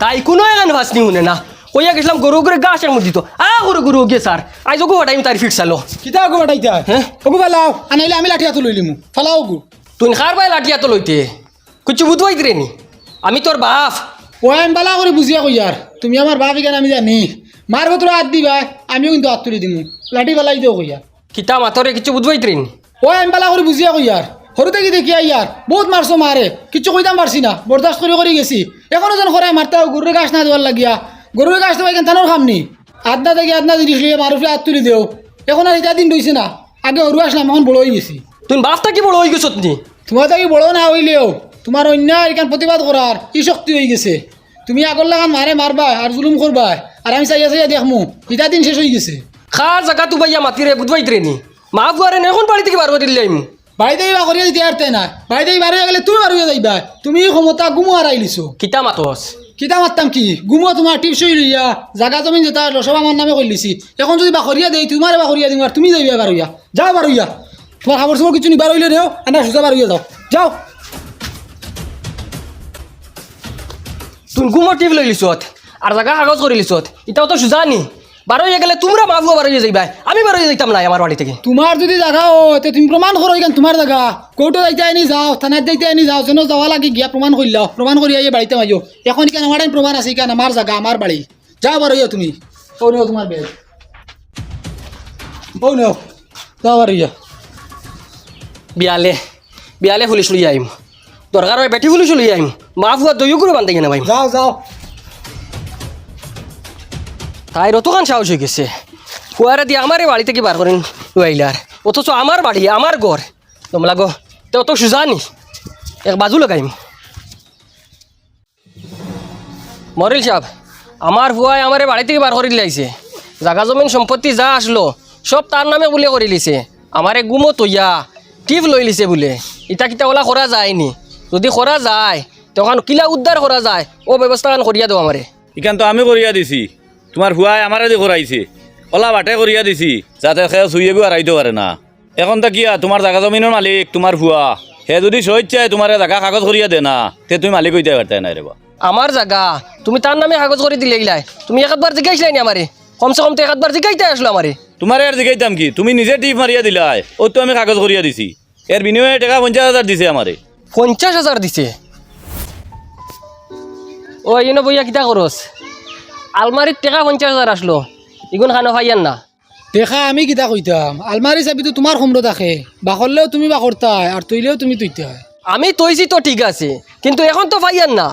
তাই কোনো এখানে ভাসনি শুনে না কইয়া গেছিলাম গরু করে গা আসার মধ্যে তো আ গরু গরু গিয়ে স্যার আজ ওকে হটাইম তার ফিট চালো কিতা আগো বাটাইতা হ্যাঁ? ওগো ফালাও আনাইলে আমি লাঠি হাতে লইলিমু ফালাও ওগো তুই খার পাই লাঠিয়া তো। লইতে কুচু বুধবাই রে নি? আমি তোর বাপ। ও আমি বালা করে বুঝিয়া কই আর তুমি আমার বাপ কেন আমি জানি। মার ভেতরে হাত দিবা আমিও কিন্তু হাত তুলি দিমু। লাঠি ফালাই দিও কই আর কিতা মাতরে কিছু বুধবাই রে নি? ও আমি বালা করে বুঝিয়া কই আর সৰুতে কি দেখি ইয়ার বহুত মারছো মারে কিছু কইতাম পারছি না। বরদাস্ত করে করে গেছি। এখনও যেন খরাই মারতে গরুরে গাছ না দেওয়ার লাগিয়া। গরুরে গাছ দেওয়া কেন তানোর খামনি আদনা থেকে আদনা জিনিস লিয়ে মারুফে হাত তুলি দেও। এখন আর এটা দিন রইছে না। আগে সরু আসলাম এখন বড় হয়ে গেছি। তুই বাপটা কি বড় হয়ে গেছত নি? তোমার তাকে বড় না হইলেও তোমার অন্যায় এখান প্রতিবাদ করার ই শক্তি হয়ে গেছে। তুমি আগর লাগান মারে মারবা আর জুলুম করবা আর আমি চাইয়া চাইয়া দেখমু ইটা দিন শেষ হয়ে গেছে। খার জায়গা তু বাইয়া মাতিরে বুধবাই নি মা বুয়ারে এখন বাড়ি থেকে বার করে দিলাম বাড়িতে বা করিয়া দিতে পারতে না বাড়িতে বার হয়ে গেলে তুমি বার হয়ে যাইবা। তুমি ক্ষমতা গুমো আর লিছো কিতা মাতস কিতা মারতাম কি? গুমো তোমার টিপস লইয়া জাগা জমিন যেটা সব আমার নামে করে লিছি এখন যদি বাখরিয়া দেই তোমার বাখরিয়া দিম আর তুমি যাইবা বার হইয়া যাও বার হইয়া তোমার খাবার সবার কিছু নিবার হইলে দেও এনা সুজা বার হইয়া যাও। যাও। তুই গুমর টিপ লই লিছত আর জাগা কাগজ করে লিছত এটাও তো সুজানি বার হয়ে গেলে তোমরা মা বুয়া বার হয়ে যাইবা। আমি বার হয়ে যাইতাম না আমার বাড়ি থেকে। তোমার যদি জাগা ও তে তুমি প্রমাণ করো এখান তোমার জাগা। কোর্টে যাইতে আনি যাও থানাত যাইতে আনি যাও যেন যাওয়া লাগে গিয়া প্রমাণ করিলাও প্রমাণ করি আইয়ে বাড়িতে মাইও। এখন কেন আমার প্রমাণ আছে কেন আমার জাগা আমার বাড়ি যাও বার হইয়া তুমি। ও নেও তোমার বেদ ও নেও। যাও বার হইয়া বিয়ালে বিয়ালে ফুলিস লই আইম দরকার হয় বেটি ফুলিস লই আইম মা বুয়া দইও করে বান্ধে কেন ভাই যাও যাও। তাই রতখান সাহস হয়ে গেছে। ফুয়ারে দিয়ে আমারে বাড়ি থেকে বার করেন? লইলার অথচ আমার বাড়ি, আমার ঘর। তোমলা গো তো তো সুজানি এক বাজু লাগাইম। মরিল সাহেব, আমার ফুয়াই আমারে বাড়ি থেকে বার করে দিলাইছে জাগা জমিন সম্পত্তি যা আসলো, সব তার নামে বলে করে লিছে আমারে গুমো তৈয়া, টিপ লই লিছে বলে। ইটা কিটা ওলা করা যায়নি। যদি করা যায়, তখন কিলা উদ্ধার করা যায় ও ব্যবস্থা করিয়া দেও আমারে। ইখান তো আমি করিয়া দিছি। তোমার হুয়াই আমারে দি করাইছে ওলা বাটে করিয়া দিছি যাতে সে চুইয়ে বি হারাইতে পারে না। এখন তো কিয়া তোমার জাগা জমিনের মালিক তোমার হুয়া। হে যদি সহজ চাই তোমার জাগা কাগজ করিয়া দে না তে তুমি মালিক হইতে পারতে না রে বা। আমার জায়গা তুমি তার নামে কাগজ করে দিলে গিলাই। তুমি একবার জিজ্ঞাসলাই নি আমারে? কমসে কম তো একবার জিজ্ঞাইতে আসলো আমারে। তোমার আর জিগাইতাম কি? তুমি নিজে টিপ মারিয়া দিলাই ও তো আমি কাগজ করিয়া দিছি। এর বিনিময়ে টাকা পঞ্চাশ হাজার দিছে আমারে। পঞ্চাশ হাজার দিছে? ও ইনো বইয়া কিতা করস আলমারির টাকা পঞ্চাশ হাজার আসলো। ইগুন খানো ভাইয়ান না। দেখা আমি কিতা কইতাম? আলমারি চাবিতো তোমার সমর থাকে বাকরলেও তুমি বাকরতাই আর তৈলেও তুমি তৈতাই আমি তৈছি তো ঠিক আছে কিন্তু এখন তো ভাইয়ান না।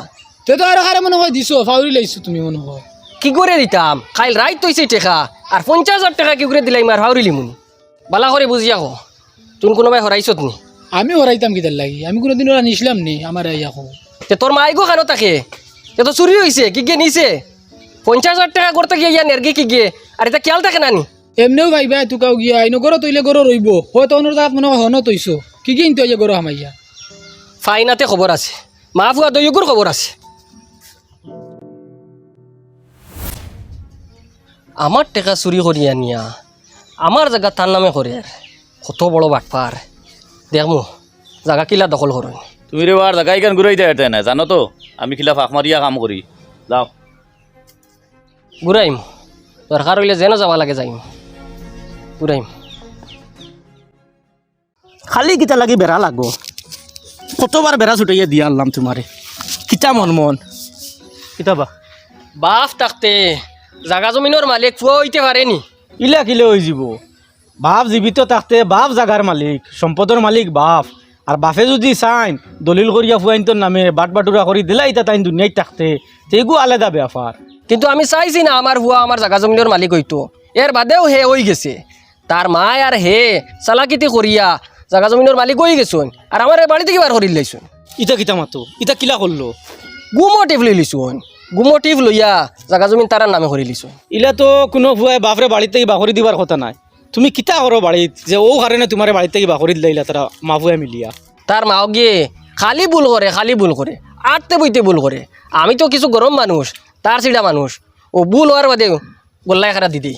তে তো আর কারে মনে হয় দিছো ফাউরি লাইছো তুমি মনে হয়। কি করে দিতাম? খাইল রাইত তৈছি টেকা আর পঞ্চাশ হাজার টাকা কি করে দিলাই মার হাউরিলি মুন? বালা করে বুঝিয়া কো তুন কোনোবাই হরাইছত নি? আমি হরাইতাম কিতার লাগি। আমি কোনোদিন ওরা নিছিলাম নি আমার কো তে তোর মাই গো খানো তাকে এ তো চুরি হয়েছে কি গিয়ে নিছে? পঞ্চাশ হাজার টাকা করতে গিয়ে ইয়া নেরগে কি গিয়ে? আর এটা খেয়াল থাকে নানি এমনিও ভাইবা তুকাও গিয়া ইনো গরো তৈলে গরো রইব হয়তো অন্য জায়গাত মনে হন তৈছো কি কি ইনতো ইয়া গরো হামাইয়া ফাইনাতে খবর আছে। মা ফুয়া দৈগুর খবর আছে। আমার টেকা চুরি করিয়া নিয়া আমার জায়গা তার নামে করে আর কত বড় বাটপার দেখমু জায়গা কিলা দখল করুন তুমি রে বার জাগা ইখান ঘুরাইতে পারতে না জানো তো আমি খিলা ফাঁক মারিয়া কাম করি যাও। ঘুরাইম দরকার হইলে যেন যাবা লাগে যাইম। ঘুরাইম খালি কিতা লাগি বেড়া লাগো কতবার বেড়া ছুটাইয়া দিয়া আনলাম তোমারে? কিতা মন মন? কিতা বা? বাপ থাকতে জাগা জমিনের মালিক ফুয়া হইতে পারেনি ইলা কিলে হয়ে যাব বাপ জীবিত থাকতে বাপ জাগার মালিক সম্পদের মালিক বাপ। আর বাপে যদি চাইন দলিল করিয়া ফুয়াইন তোর নামে বাট বাটুরা করে দিলা ইতা তাইন দুনিয়ায় থাকতে তেগু আলাদা ব্যাপার কিন্তু আমি চাইছি না আমার হুয়া আমার জাগা জমিনের মালিক হইতো এর বাদেও হে হয়ে গেছে। তার মায় আর হে চালাকিতি করিয়া জাগা জমিনের মালিক হয়ে গেছুন। আর আমার এই বাড়ি থেকে বার করি লাইছুন। ইটা কিতা মাতো? ইটা কিলা করল গুমো টিপ লই লিছুন গুমো টিপ লইয়া জাগা জমিন তারার নামে করে লিছুন ইলা তো কোনো ফুয়াই বাপরে বাড়ির থেকে বাকরি দিবার কথা নাই। তুমি কিতা করো বাড়িত যে ও কারণে তোমার বাড়ির থেকে বাকরি দিলাইলা তারা মা ফুয়া মিলিয়া? তার মাও গিয়ে খালি ভুল করে খালি ভুল করে আটতে বইতে ভুল করে আমি তো কিছু গরম মানুষ। তার চিড়া মানুষ। ও ভুল হওয়ার বাদে গোল্লাই খারা দিদি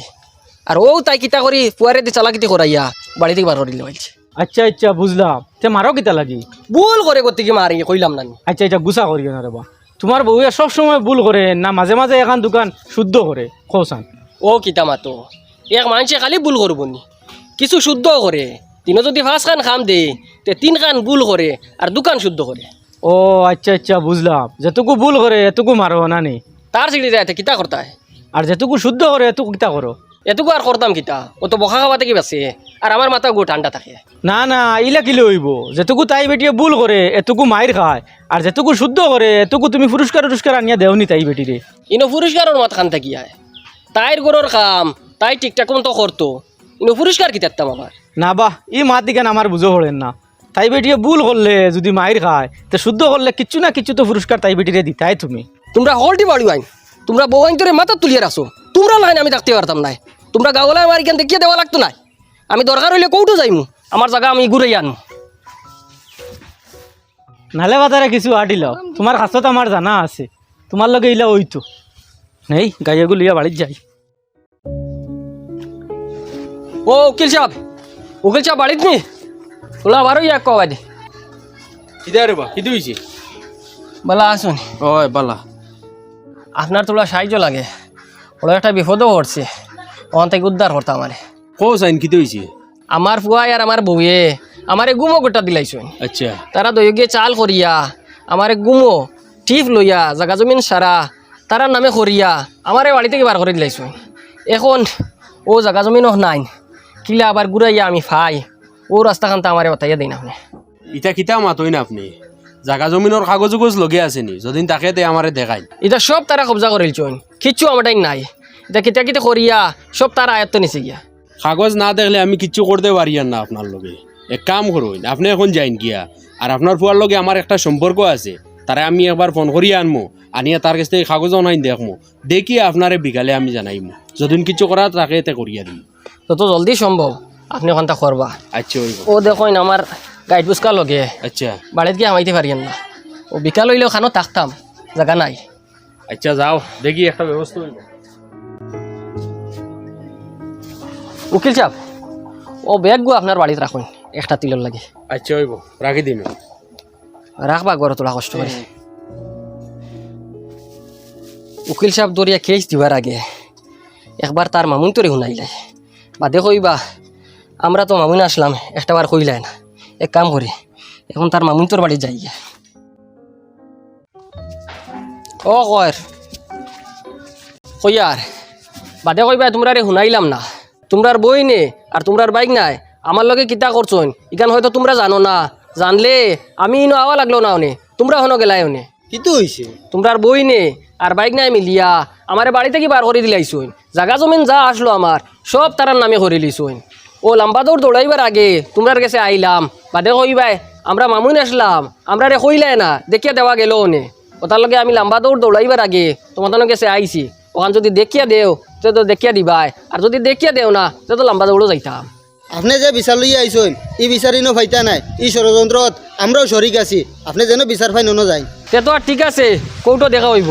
আর ও তাই কিতা করি পুয়ারে দিয়ে চালাকিতি করাইয়া বাড়ি থেকে বার করে দিলে বলছে আচ্ছা আচ্ছা বুঝলাম। তে মারো কিতা লাগি? ভুল করে করতে কি মারি কইলাম না আচ্ছা আচ্ছা গুসা করিও না রে বা তোমার বউয়ে সব সময় ভুল করে না মাঝে মাঝে এখন দোকান শুদ্ধ করে কৌসান ও কিতা মাতো এক মানুষে খালি ভুল করব নি কিছু শুদ্ধ করে তিনও যদি পাঁচ খান খাম দে তে তিন খান ভুল করে আর দোকান শুদ্ধ করে ও আচ্ছা আচ্ছা বুঝলাম। যেটুকু ভুল করে এটুকু মারো না নি তার সিঁড়ি যায় কিতা করতায় আর যেটুকু শুদ্ধ করে এটুকু কিতা করো এটুকু আর করতাম কিতা? ও তো বকা খাওয়া থেকে বাঁচে আর আমার মাথা গো ঠান্ডা থাকে। না না ইলা কিলে হইব যেটুকু তাই বেটিয়ে ভুল করে এটুকু মাইর খায়। আর যেটুকু শুদ্ধ করে এটুকু তুমি পুরস্কার টুরস্কার আনিয়া দেওনি তাই বেটিরে ইনো পুরস্কারের মাথা খান থাকি আয় তাইর গরুর কাম তাই ঠিকঠাক মতো করতো ইনো পুরস্কার কি থাকতাম আবার না বাহ ই মাত দিকেন আমার বুঝো হলেন না। তাই বেটিয়ে ভুল করলে যদি মাইর খায় তো শুদ্ধ করলে কিচ্ছু না কিচ্ছু তো পুরস্কার তাই বেটিরে দিতাই তুমি। তোমরা হলটি বাড়ি আইন। তোমরা বউ আইন তোরে মাথা তুলিয়ে রাখো তোমরা লাইন আমি থাকতে পারতাম নাই। তোমরা গাওয়ালা আমার এখান দেখিয়ে দেওয়া লাগতো না আমি দরকার হইলে কৌটো যাইমু। আমার জায়গা আমি ঘুরে আনমু। নালে বাজারে কিছু আটিল তোমার কাছত আমার জানা আছে। তোমার লগে ইলা ওইতো। নেই গাইয়াগুলো ইয়া বাড়ির যাই। ও উকিল সাহেব উকিল সাহেব বাড়িত নি? ওলা আবারও ইয়া কবাই দে। কিদারে বা কিদু হইছে বলা আসুন। ওই বালা। আপনার তোলা সাহায্য লাগে। ওরা একটা বিপদও ঘটছে ওখান থেকে উদ্ধার করতে আমারে। কো সাইন কিদু হইছে আমার ফুয়াই আর আমার বউয়ে আমারে গুমো গোটা দিলাইছুন আচ্ছা। তারা দৈগে চাল করিয়া আমারে গুমো টিপ লইয়া জাগা জমিন সারা তারার নামে করিয়া আমারে বাড়ি থেকে বার করে দিলাইছুন এখন ও জাগা জমিনও নাই। কিলা আবার ঘুরাইয়া আমি ফাই। ও রাস্তাখান তো আমারে বাতাইয়া দিই না আপনি। ইটা কিতা মাতই না আপনি? জাগা জমিনের কাগজ উগজ লগে আছেনি যদিন তাকে দে আমারে দেখাই। এটা সব তারা কবজা করিল চুন। কিচ্ছু আমার টাইম নাই। এটা কিতা কিতা করিয়া সব তারা আয়ত্ত নিছে গিয়া। কাগজ না দেখলে আমি কিচ্ছু করতে পারি আর না আপনার লগে। এক কাম করুন আপনি এখন যাইন গিয়া। আর আপনার ফুয়ার লগে আমার একটা সম্পর্ক আছে। তারে আমি একবার ফোন করিয়া আনমু। আনিয়া তার কাছ থেকে কাগজ অনাইন দেখমু। দেখি আপনারে বিকালে আমি জানাইমু। যদিন কিছু করা তাকে এতে করিয়া দিম। যত জলদি সম্ভব আপনি ওখানটা করবা আচ্ছা ও দেখুন আমার গাইড বুসকা লগে। আচ্ছা। বাড়িতে গিয়ে আমাইতে পারিয়েন না ও বিকাল হইলেও খানো থাকতাম জায়গা নাই। আচ্ছা যাও। দেখি একটা ব্যবস্থা হইব উকিল চাপ ও ব্যাগগু আপনার বাড়িতে রাখুন একটা তিলর লাগে। আচ্ছা হইব। রাখি দিম। রাখবা গড়ে তোলা কষ্ট করে উকিল সাহেব দরিয়া কেস দিবার আগে। একবার তার মামুন তোরে শুনাইলাই বাদে কইবা আমরা তো মামুন আসলাম একটা বার কইলাই না এক কাম করি এখন তার মামুন তোর বাড়ি যাই। ও কর। কইয়ার বাদে কইবা তোমরা রে শুনাইলাম না। তোমরার বই নে আর তোমরার বাইক নাই। আমার লগে কিতা করছন ইখান হয়তো তোমরা জানো না। জানলে আমি ইনো আওয়া লাগল না ওনে তোমরা হনো গেলাই ওনে কিতো হয়েছে তোমরার বই নে আর বাইক নাই মিলিয়া আমারে বাড়ি থেকে বার করে দিলাইছুন জাগা জমিন যা আসলো আমার সব তারার নামে করে লিছুন ও লম্বা দৌড় দৌড়াইবার আগে তোমরার কাছে আইলাম বাদে কইবাই আমরা মামুন আসলাম আমরা রে কইলাই না দেখিয়া দেওয়া গেল ওনে ওটার লগে আমি লম্বা দৌড় দৌড়াইবার আগে তোমাদের কাছে আইছি ওখান যদি দেখিয়া দেও তে তো দেখিয়া দিবাই। আর যদি দেখিয়া দেও না তে তো লম্বা দৌড়ও যাইতাম। আপনি যে বিচার লইয়া আইসন ই বিচারিনো ফাইতা নাই। ই ষড়যন্ত্রত আমরাও শরিক আছি আপনি যেন বিচার ফাই নন যায় তে তো আর ঠিক আছে কৌটো দেখা হইব।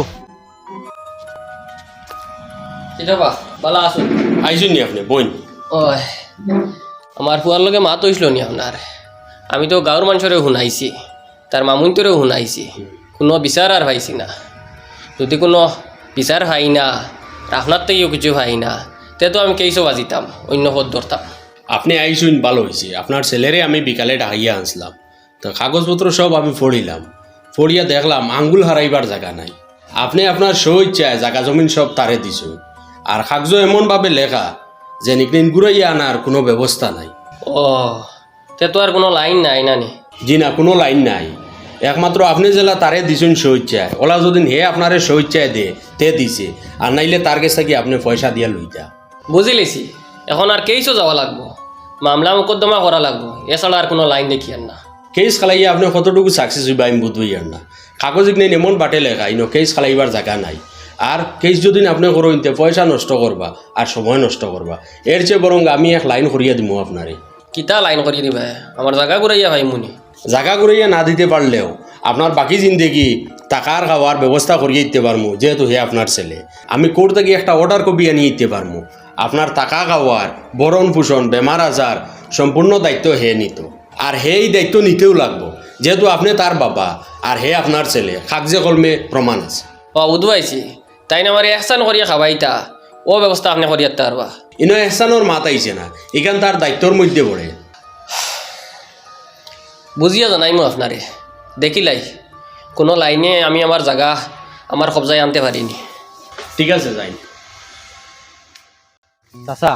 বালা আসুন আইসুন নি আপনি? বইন? ওই আমার ফুয়ার লগে মাত হইছিল নি আপনার? আমি তো গাঁৱৰ মানুষরে শুনাইছি তার মামুনতরেও শুনাইছি, কোনো বিচার আর পাইছি না। যদি কোনো বিচার পাই না আপনার থেকেও কিছু পাই না তে তো আমি কেইসো বাজিতাম অন্য পথ ধরতাম আপনি আইসুন, ভালো হয়েছে আপনার ছেলেরে আমি বিকালে ডাকিয়া আনছিলাম। তো কাগজপত্র সব আমি পড়িলাম পড়িয়া দেখলাম আঙ্গুল হারাইবার জায়গা নাই। আপনি আপনার সৌ ইচ্ছায় জায়গা জমিন সব তারে দিছুন আর কাগজ এমনভাবে লেখা যে নিকনিন ঘুরাইয়া আনার কোনো ব্যবস্থা নাই। ও তে তো আর কোনো লাইন নাই না নি জি না কোনো লাইন নাই। একমাত্র আপনি জেলা তারে দিছুন সৌ ইচ্ছায় ওলা যদি হে আপনারে সৌ ইচ্ছায় দে তে দিছে। আর নাইলে তার কাছে কি আপনি পয়সা দিয়া লইতা বুঝি লেছি এখন আর কেইসো যাওয়া লাগবো? মামলা মোকদ্দমা করা লাগবো। এছাড়া আর কোনো লাইন দেখি আর না। কেস খালাইয়া আপনি কতটুকু সাকসেস হইবা আমি বুঝবই আর না। কাগজ নেই এমন বাটে লেখা ইনো কেস খালাইবার জায়গা নাই। আর কেস যদি আপনি করুন তে পয়সা নষ্ট করবা আর সময় নষ্ট করবা। এর চেয়ে বরং আমি এক লাইন করিয়া দিব আপনারে। কিতা লাইন করিয়ে দিবা? আমার জায়গা ঘুরাইয়া ভাই মুনি। জায়গা করিয়া না দিতে পারলেও আপনার বাকি জিন্দেগি টাকার খাওয়ার ব্যবস্থা করিয়ে দিতে পারমু যেহেতু হে আপনার ছেলে। আমি কোর্ট থেকে একটা অর্ডার কপি আনিয়ে দিতে পারমু। আপনার টাকা খাওয়ার বরণ পোষণ বেমার আজার সম্পূর্ণ দায়িত্ব হে নিত। আর হে এই দায়িত্ব নিতেও লাগবো যেহেতু আপনি তার বাবা আর হে আপনার ছেলে। কাগজে কলমে প্রমাণ আছে। ও বুধ পাইছি তাই না আমার এহসান করিয়া খাবাইতা? ও ব্যবস্থা আপনি করিয়া পারবা। ইনো এহসানোর মাত আইছে না এখান তার দায়িত্বর মধ্যে পড়ে। বুঝিয়া জানাইমু আপনারে। দেখিলাই কোনো লাইনে আমি আমার জায়গা আমার কবজায় আনতে পারিনি। ঠিক আছে যাই। চাচা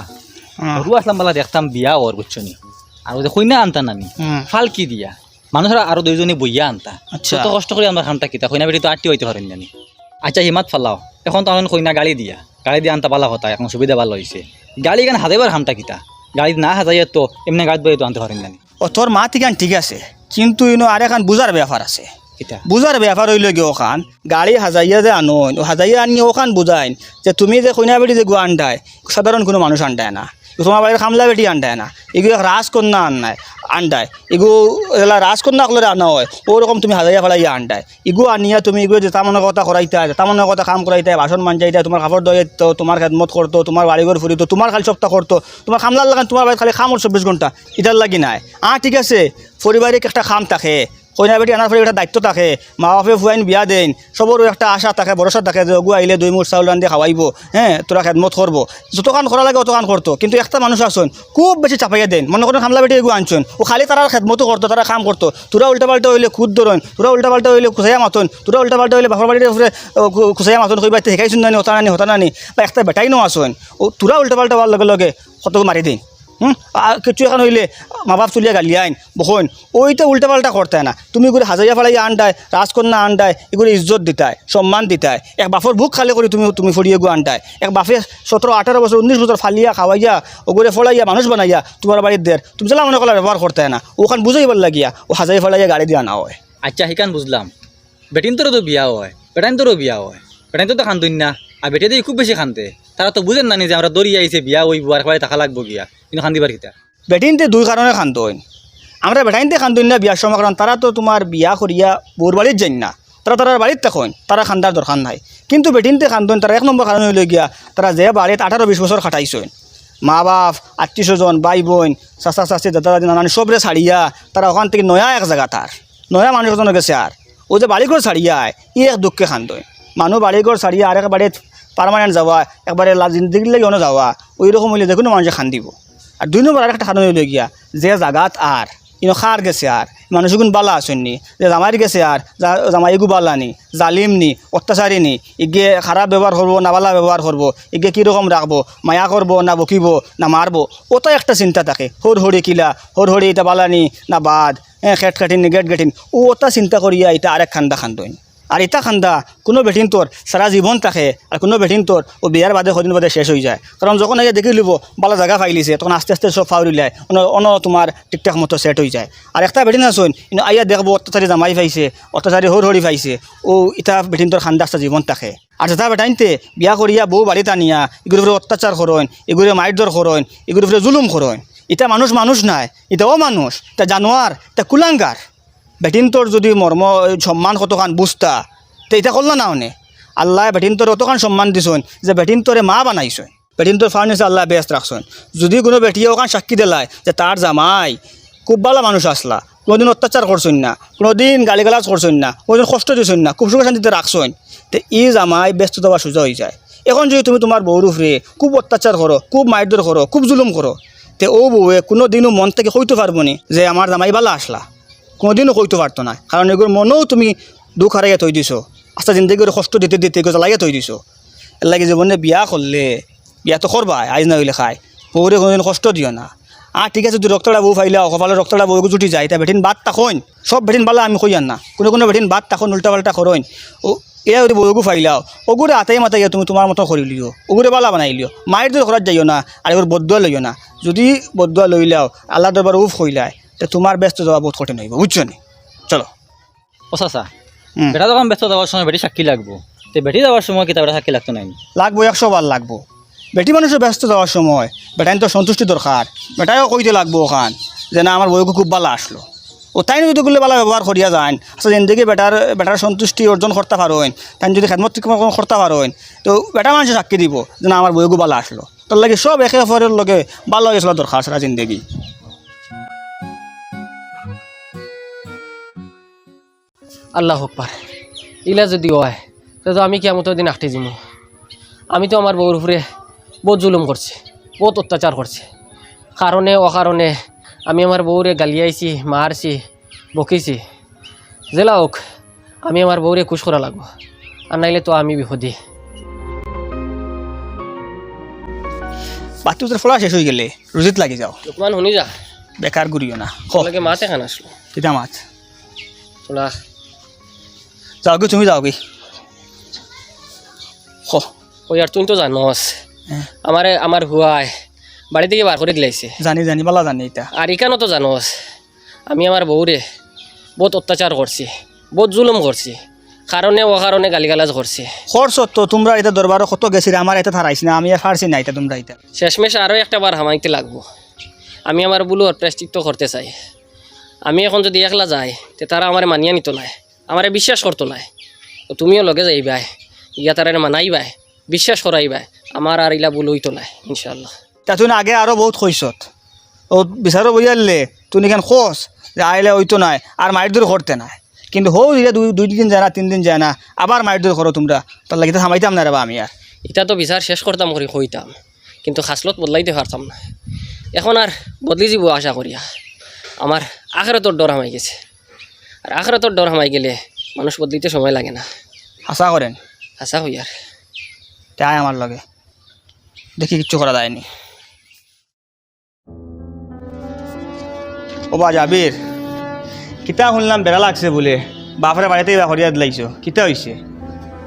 সরু আসলাম বলা দেখতাম বিয়া ওর বুঝছ নি আর যে কইনা আনতা নানি। ফালকি দিয়া। মানুষরা আরও দুইজনে বইয়া আনতা। আচ্ছা। কষ্ট করে আমার খানটা কিতা কইনা বেটি তো আটটি হইতে পারেন জানি আচ্ছা হিমাত ফালাও। এখন তো আমি কইনা গাড়ি দিয়া। গাড়ি দিয়ে আনতে পালা হতা এখন সুবিধা ভালো হয়েছে গাড়ি কেন হাজাইবার হামটা কিতা? গাড়ি না হাজাইয়া তো এমনি গাড়ি তো আনতে পারেন জানি। ও তোর মা ঠিকান ঠিক আছে কিন্তু ইনো আর এখন বুঝার ব্যাপার আছে। কিতা? বুঝার ব্যাপার হইল গিয়ে ওখান গাড়ি হাজাইয়া যে আনোন হাজাইয়া আনিয়ে ওখান বুঝাইন যে তুমি যে কইনা বেটি যে গুয়া আন্ডায় সাধারণ কোনো মানুষ আন্ডায় না। তোমার বাড়ির খামলা বেটি আন্ডায় না এগুলো রাজকন্যা আন্নায় আন্ডায় এগু এলা রাজকন্যা কলে আনা হয় ওরকম তুমি হাজাইয়া ফেলাইয়া আন্ডায় ইগু আনিয়া তুমি এগুলো যে তামনের কথা করাইতে তামনের কথা কাম করাইতে বাসন তোমার কাপড় দইতো তোমার খেদমত করতো তোমার বাড়িঘর ফুরিতো তোমার খালি সপ্তাহ করতো তোমার খামলার লাগান তোমার বাড়ি খালি খামর চব্বিশ ঘণ্টা এটার লাগি নাই আ ঠিক আছে পারিবারিক একটা খাম থাকে কইনা বেটি আনার পরে একটা দায়িত্ব থাকে। মা বাপে ফুয়াইন বিয়া দেন সবরও একটা আশা থাকে ভরসা থাকে যে অগু আইলে দুই মুঠ চাউল রান্ধি খাওয়াইব হ্যাঁ তোরা খেদমত করব যতক্ষণ করা লাগে অতক্ষণ করতো কিন্তু একটা মানুষ আসুন খুব বেশি চাপাইয়া দেন। মনে করেন খামলা বেটি এগু আনছুন ও খালি তারা খেদমতো করতো তারা কাম করতো তোরা উল্টা পাল্টা হইলে খুদ ধরন তোরা উল্টা পাল্টা হইলে খুচাইয়া মাতন তোরা উল্টা পাল্টা হইলে বাপর বাড়ির উপরে খুচাইয়া মাতন কইবা শিকাইছুন নানি, হতা নানি হতা নানি, বা একটা বেটাই নো আসুন ও তোরা উল্টা পাল্টা হওয়ার লগে লগে কত মারি দিন। হুম? কিছু এখন হইলে মা বাপ চলিয়া গালি, আইন। বখন ওইটা উল্টা পাল্টা করতে না। তুমি করে হাজাইয়া ফেলাইয়া আনটায় রাজকন্যা আনটায় এগুলো ইজ্জত দিতায়, সম্মান দিতায়। এক বাপর বুক খালি করে তুমি তুমি ফরিয়ে গো আনটায় এক বাপে সতেরো, আঠারো বছর, উনিশ বছর ফালিয়া, খাওয়াইয়া ওগুলো ফলাইয়া, মানুষ বানাইয়া তোমার বাড়ির দের। তুমি যেলা মনে করলা ব্যবহার করতে না। ওখান বুঝাইবার লাগিয়া, ও হাজাই ফেলাইয়া গাড়ি দিয়া না হয়। আচ্ছা শিকান বুঝলাম। বেটিন তোরও তো বিয়া হয়। বেটাইন তোরও বিয়া হয়। বেটাইন তো খান্দুন না। আর বেটে দিয়ে খুব বেশি খানতে তারা তো বুঝেন না যে আমরা দড়ি আইছে, বিয়া ওই বুয়ার খাবাই থাকা লাগবো গিয়া। কিন্তু খান্দিবার কিতা বেটিনতে দুই কারণে খান্তইন আমরা বেটাইনতে খান্তইন না বিয়ার সময় কারণ তারা তো তোমার বিয়া করিয়া বউর বাড়ির যাই না তারা তারার বাড়ির তখন তারা খান্দার দরকার নাই। কিন্তু বেটিনতে খান্তইন তারা এক নম্বর কারণ হইল গিয়া তারা যে বাড়িতে আঠারো বিশ বছর খাটাইছেন মা বাপ আত্মীয় স্বজন ভাই বোন চাচা চাচি দাদা দাদি নানানি সবরে ছাড়িয়া তারা ওখান থেকে নয়া এক জায়গা তার নয়া মানুষ এজনে গেছে আর ও যে বাড়িঘর ছাড়িয়া ই এক দুঃখে খান্তইন মানুষ বাড়িঘর ছাড়িয়া আরেক বাড়িত পারমানেন্ট যাওয়া একবারে জিন্দগির লাগে অন্য যাওয়া ওই রকম হইলে দেখুন মানুষে খান দিব আর দুই নম্বর আরেকটা কারণ হইল গিয়া, যে জাগাত আর, ইনো খার গেছে আর মানুষ গুণ বালা আসেননি যে জামাইর গেছে আর জা- জামাই এগু বালা নি, জালিম নি, অত্যাচারী নি, ইগে খারাপ ব্যবহার করব না বালা ব্যবহার করব, ইগে কীরকম রাখব, মায়া করব, না বকিব, না মারবো ওটাই একটা চিন্তা থাকে হর হরি কিলা হর হরি এটা বালানি না বাদ হ্যাঁ খেট কাটিন গেট গেটিন, ও ওটা চিন্তা করিয়া এটা আরেক খান্দা খান্দইন। আর ইটা খান্দা, কোনো বেটিন তোর সারা জীবন থাকে আর কোনো বেটিন তোর ও বিয়ার বাদে কদিন বাদে শেষ হয়ে যায়। কারণ যখন আগে দেখি লিব, বালা জায়গা ফাইলিছে, তখন আস্তে আস্তে সব ফাউরি লাই অন তোমার ঠিকঠাক মতো সেট হয়ে যায়। আর একটা বেটিন আসুন কিন্তু আইয়া দেখব অত্যাচারী জামাই পাইছে অত্যাচারী হর হরি পাইছে ও ইটা বেটিন তোর খান্দা আস্তে জীবন থাকে। আর যেটা বেটাইনতে, বিয়া করিয়া বউ বাড়িতে আনিয়া এগুলোর উপরে অত্যাচার করইন এগুলো মাইর করইন এগুলোর উপরে জুলুম করইন এটা মানুষ মানুষ নাই এটাও মানুষ এটা জানোয়ার এটা কুলাঙ্গার বেটিন তোর যদি মর্ম সম্মান কতখান বুঝতা তো এটা করল না অনে আল্লাহ বেটিন তোর অতখান সম্মান দিছন যে বেটিন তোরে মা বানাইছন। বেটিন তোর ফার্নিচার আল্লাহ ব্যস্ত রাখছন যদি কোনো বেটিয়ে ওখান সাক্ষী দিলায় যে তার জামাই খুব ভালো মানুষ আসলা কোনোদিন অত্যাচার করছেন না, কোনোদিন গালিগালাজ করছেন না, কোনোদিন কষ্ট দিছেন না, খুব সুখে শান্তিতে রাখছেন তো ই জামাই ব্যস্ত দেওয়া সোজা হয়ে যায়। এখন যদি তুমি তোমার বউর উপরে খুব অত্যাচার করো খুব মারধর করো খুব জুলুম করো তে ও বউয়ে কোনো দিনও মন থেকে কইতে পারব নি যে আমার জামাই বালা আসলা কোনোদিনও কইতে পারতো না। কারণ এগুলোর মনেও তুমি দুঃখ হারাইয়া থৈ দিছো। আস্তে জিন্দগির কষ্ট দিতে দিতে এগুলো জ্বালাইয়া থৈ দিছো। এর লাগে জীবনে বিয়া করলে, বিয়া তো করবা আইজ না হইলে খাই বউরে কোনোদিন কষ্ট দিও না। আর ঠিক আছে, যদি রক্তটা বউ ফাইলা কপালে রক্তটা বউ জুটি যায়, তা বেটিন বাদ তাকইন সব বেটিন বালা আমি কই না। কোনো কোনো বেটিন বাদ তাকন উল্টা পাল্টা করইন ও এয়া যদি বউগু ফাইলাও ওগুরে আতাই মাতাই তুমি তোমার মতো করি লিও। ওগুরে বালা বানাই লিও। মায়ের করার যাইও না, আর এবার বদুয়া লইও না। যদি বদুয়া লইলাও আল্লাহ দরবার উফ হইলায় তো তোমার ব্যস্ত যাওয়া বহুত কঠিন হইব বুঝছ নি? চলো। ও চাচা হুম। বেটা যখন ব্যস্ত যাওয়ার সময় বেটি সাক্ষী লাগবো তো বেটি যাওয়ার সময় কিতা বেটা সাক্ষী লাগতো নাই লাগবো একশো বার লাগবো। বেটি মানুষের ব্যস্ত যাওয়ার সময় বেটাইন তো সন্তুষ্টি দরকার। বেটাইও কইতে লাগবো ওখান যে না আমার বউকে খুব ভালো আসলো। ও তাই যদি গুলো ভালো ব্যবহার করিয়া যান আচ্ছা জিন্দগি বেটার বেটার সন্তুষ্টি অর্জন করতে পারোন তাই যদি খেদমত করতে পারোন তো বেটা মানুষের সাক্ষী দিব যে না আমার বউকে ভালো আসলো। তোর লাগে সব একে অপরের লগে ভালো হয়ে চলা দরকার সারা জিন্দগি। আল্লাহ হকবার ইলা যদি হয় তো আমি কেমন দিন আটে যাব আমি তো আমার বউর উপরে বহুত জুলুম করছি বহুত অত্যাচার করছি। কারণে অকারণে আমি আমার বউরে গালিয়াইছি মারছি বকিছি। জেলা হোক আমি আমার বউরে খুশ করা লাগবো। আর নাইলে তো আমি বিপদী। ফলা শেষ হয়ে গেলে রুজিত লাগি যাও। লোকমান শুনি যা। বেকার ঘুরিও না। মাছ এখানে আসলো। মাছ। তোলা যাও কি তুমি যাও কি খ ওই আর তুই তো জানোস। আমারে আমার হুয়ায় বাড়ি থেকে বার করে দিলাইছে জানি জানি বালা জানি এটা আর এখানেও তো জানোস আমি আমার বউরে বহুত অত্যাচার করছি বহুত জুলুম করছি কারণে ও কারণে গালিগালাজ করছি খরচ তো তোমরা এটা দরবারও কত গেছি আমার এটা থারাইছি না আমি আর ফারছি না এটা তোমরা এটা শেষমেশ আরও একটা বার হামাইতে লাগবো। আমি আমার বুলু প্রেস্টিক্ট করতে চাই। আমি এখন যদি একলা যাই তে তারা আমার মানিয়া নিত নাই আমারে বিশ্বাস করতো নাই। তুমিও লগে যাইবাই ইয়া তারা মানাইবাই বিশ্বাস করাইবাই আমার আর ইলা বুল হইতো নাই ইনশাল্লাহ তা তুই আগে আরও বহুত খইছত ও বিচারো বইয়ালে তুই এখান খোঁজ যে আইলে ওইতো নাই আর মাইর দূর করতে নাই। কিন্তু হো এটা দুই দুই দিন যায় না তিন দিন যায় না আবার মাইর দূর করো তোমরা তার লাগে থামাইতাম না রে বা আমি আর এটা তো বিচার শেষ করতাম করি কইতাম কিন্তু খাসলত বদলাইতে পারতাম না এখন আর বদলি যাব আশা করিয়া আমার আখেরাতর ডর হামাই গেছে। আর আখেরাতর ডর হামাই গেলে মানুষ বদলিতে সময় লাগে না। আশা করেন? আশা হই আর। তাই আমার লগে। দেখি কিচ্ছু করা যায়নি। ও বা জাবির কিতা শুনলাম বেড়া লাগছে বলে। বাপরে বাড়িতে হরিয়া দিলাইছ কিতা হয়েছে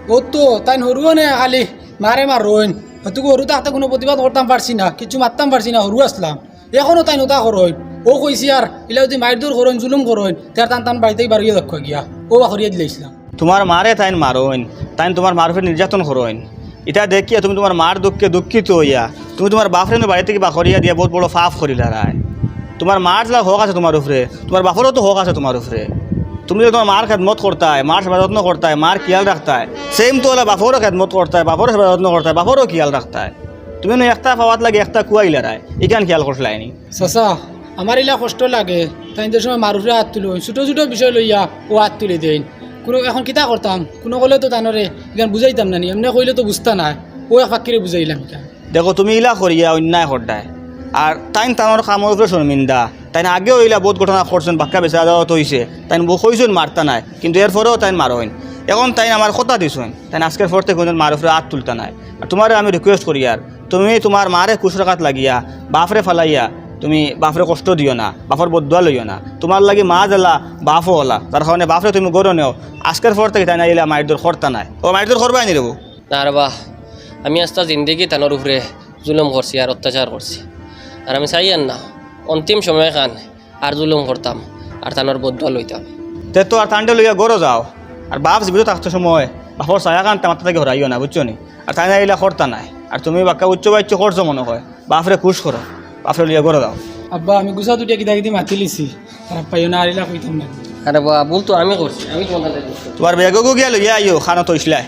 ও তো তাই হরুও নে খালি মারে মার রইন হয়তো হরু তাতে কোনো প্রতিবাদ করতাম পারছি না কিছু মারতাম পারছি না হরু আসলাম এখনও তাই নতা করইন ও কইছি আর ইলা যদি মাইর দূর করইন জুলুম করইন তার টান টান বাড়িতেই বাড়িয়ে দক্ষ গিয়া। ও বা হরিয়া দিলাইছিলাম তোমার মারে তাইন মারইন তাইন তোমার মার উপরে নির্যাতন করইন এটা দেখিয়া তুমি তোমার মার দুঃখে দুঃখিত হইয়া তুমি তোমার বাপরে বাড়ি থেকে বাখরিয়া দিয়া বহুত বড় ফাফ করিলা রায় তোমার মার যা হক আছে তোমার উপরে তোমার বাপরও তো হক আছে তোমার উপরে তুমি যদি তোমার মার খেদমত করতা হয় মার সেবা যত্ন করতা হয় মার খেয়াল রাখতা হয় সেম তো হলে বাপরও খেদমত করতা হয় বাপরও সেবা যত্ন করতা হয় বাপরও খেয়াল রাখতা হয় তুমি একটা পাওয়াত লাগে একটা কুয়াইলা রায় এখান খেয়াল করলাইনি চাচা আমার ইলা কষ্ট লাগে। তাই সময় মারুফে হাত তুলো ছোটো ছোটো বিষয় লইয়া ও হাত তুলে দেন কোনো এখন কিতা করতাম কোনো কলে তো তাইনরে এখান বুঝাইতাম না নি এমনি কইলে তো বুঝতা নাই। ও ফাঁকিরে বুঝাইলাম দেখো, তুমি ইলা করিয়া অন্যায় করদায় আর তাইন তানোর কামর উপরে শর্মিন্দা তাইন আগেও ইলা বহুত ঘটনা করছেন বাক্কা বেচা দেওয়া হয়েছে তাইন বউ কইছেন মারতা নাই, কিন্তু এরপরেও তাইন মারইন এখন তাইন আমার কথা দিছেন, তাইন আজকের পর থেকে কোনদিন মার উপরে হাত তুলতা নাই। আর তোমার আমি রিকোয়েস্ট করি আর তুমি তোমার মারে খুশ লাগিয়া বাপরে ফালাইয়া তুমি বাপরে কষ্ট দিও না বাপর বদুয়া লইও না। তোমার লাগি মা জ্বালা বাপও হলা। তার কারণে বাপরে তুমি গরো নেও আজকের পর থেকে তাই না ইলা মায়ের দূর করতা নাই। ও মায়ের দূর করবাই নি রেবু না রে বাহ আমি আস্তা জিন্দিগি তানোর উপরে জুলুম করছি আর অত্যাচার করছি আর আমি চাই আর না অন্তিম সময় খান আর জুলুম করতাম আর তানোর বদুয়া লইতাম তে তো আর তান্ডে লইয়া গরো যাও। আর বাপ জীবিত থাকতে সময় বাপর ছায়া কান মাথা থেকে হরাইও না বুঝছ নি? আর তাই না এলা করতা নাই। আর তুমি বাক্কা উচ্চ বাচ্চ করছ মনে হয় বাপরে খুশ করো বাপরে করে দাও। আব্বা আমি গুছা দুটিয়া কিতা কিতি মাতি লিছি। তারা পাইও না আরিলা কইতাম না। আরে বা বল তো আমি করছি আমি তোমাদের তোমার বেগও গিয়া লইয়া আইও খানা তো ইসলাই